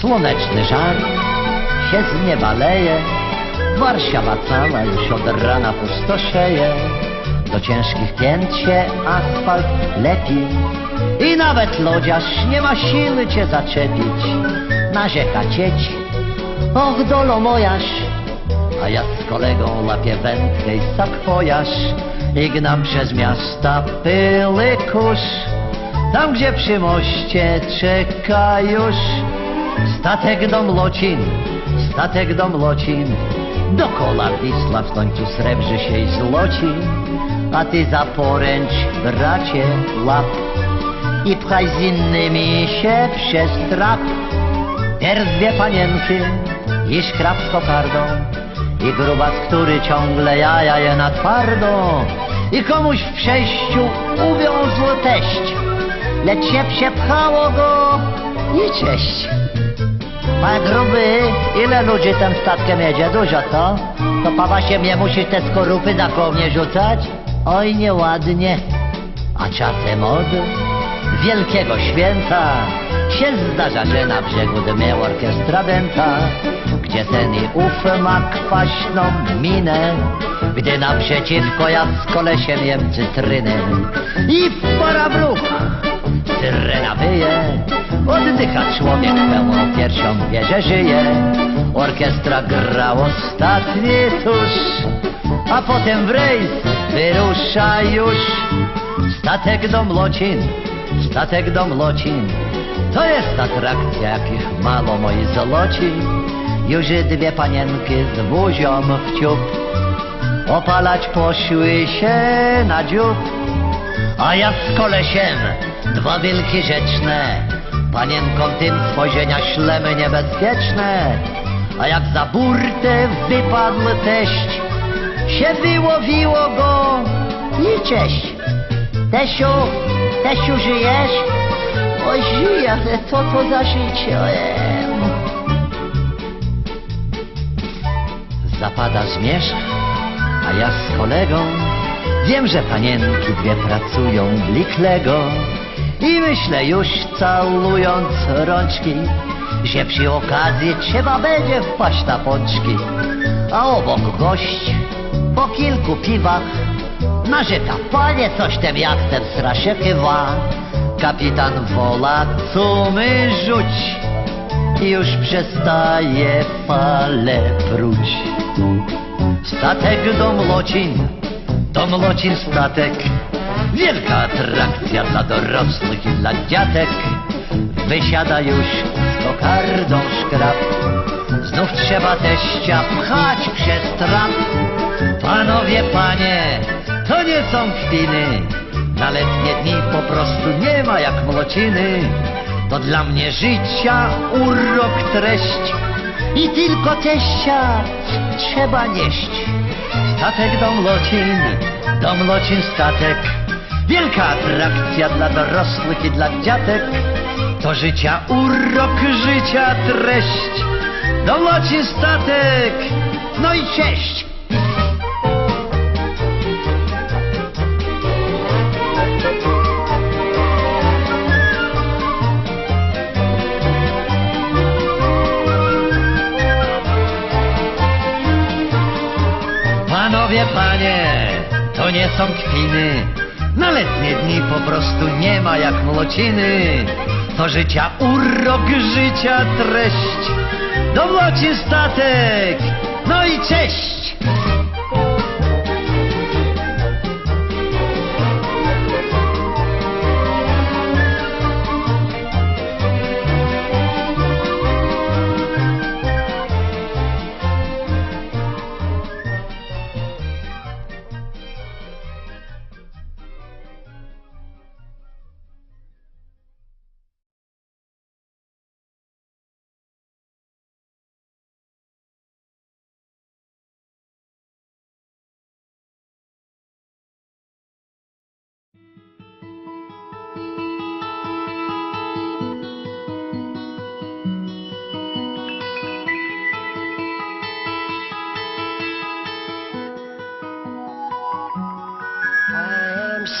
Słoneczny żar się z nieba leje, Warszawa cała już od rana pustoszeje. Do ciężkich pięt się asfalt lepi i nawet lodziarz nie ma siły cię zaczepić. Narzeka cieć, och dolo mojaż, a ja z kolegą łapię wędkę i sakwojaż i gnam przez miasta pyły kurz. Tam, gdzie przy moście czeka już statek do Mlocin, statek do Mlocin. Dokoła Wisła w końcu srebrzy się i złoci, a ty za poręcz, bracie, łap i pchaj z innymi się przez trap. Teraz dwie panienki i szkrab z kokardą i grubas, który ciągle jaja je na twardo i komuś w przejściu uwiązł teść, lecz się przepchało go i cześć. Panie gruby, ile ludzi tym statkiem jedzie? Dużo to? To pawa się mnie musi te skorupy na koło mnie rzucać? Oj, nieładnie. A czasem od wielkiego święta się zdarza, że na brzegu dmie orkiestra dęta, gdzie ten i ów ma kwaśną minę, gdy naprzeciwko ja z kolesiem jem cytrynę i parabluch syrena wyje, oddycha człowiek pełną piersią, wie, że żyje. Orkiestra gra ostatni tusz, a potem w rejs wyrusza już statek do Mlocin, statek do Mlocin. To jest atrakcja, jakich mało moi zoloci. Już dwie panienki z buzią w ciup opalać poszły się na dziób. A ja z kolesiem, dwa wilki rzeczne, panienkom tym spojrzenia ślemy niebezpieczne. A jak za burtę wypadł teść, się wyłowiło go i cześć. Tesiu, Tesiu, żyjesz? Oj, żyję, ale co to za życie? Zapada zmierzch, a ja z kolegą wiem, że panienki dwie pracują bliklego i myślę już całując rączki, że przy okazji trzeba będzie wpaść na pączki. A obok gość po kilku piwach narzeka, panie coś tym jachtem strasznie kywa. Kapitan wola, cumy rzuć i już przestaje fale pruć. Statek do Mlocin, do Mlocin statek. Wielka atrakcja dla dorosłych i dla dziatek. Wysiada już z kokardą szkrab. Znów trzeba teścia pchać przez trap. Panowie, panie, to nie są kpiny. Na letnie dni po prostu nie ma jak młociny. To dla mnie życia urok treść. I tylko teścia trzeba nieść. Statek do Mlocin, do Mlocin statek. Wielka atrakcja dla dorosłych i dla dziatek. To życia urok, życia treść. Do Mlocin statek, no i cześć. Panowie, panie, to nie są kpiny. Na letnie dni po prostu nie ma jak młociny. To życia urok, życia treść. Do młoci statek, no i cześć.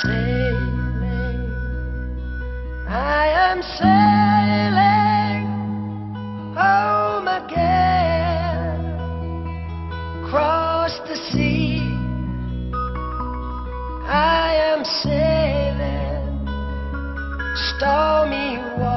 sailing, I am sailing home again. Cross the sea, I am sailing stormy water.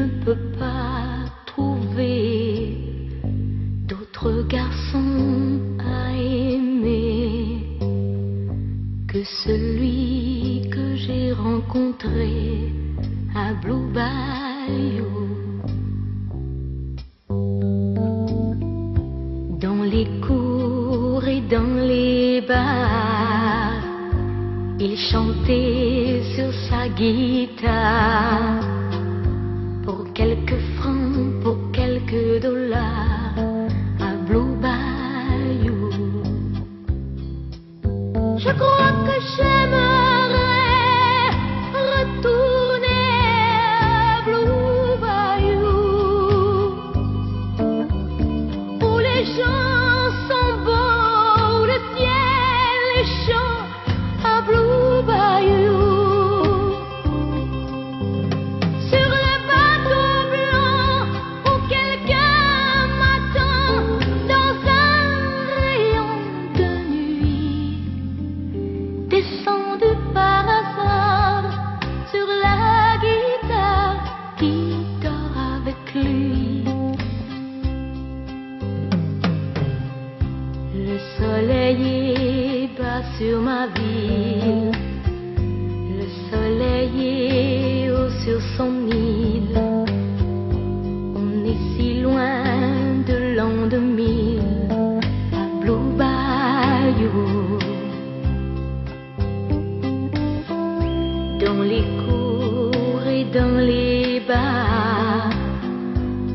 ne peux pas trouver d'autres garçons à aimer que celui que j'ai rencontré à Blue Bayou. Dans les cours et dans les bars, il chantait sur sa guitare show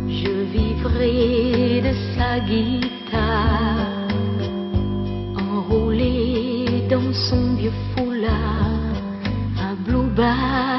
je vivrai de sa guitare, enroulé dans son vieux foulard, un blue.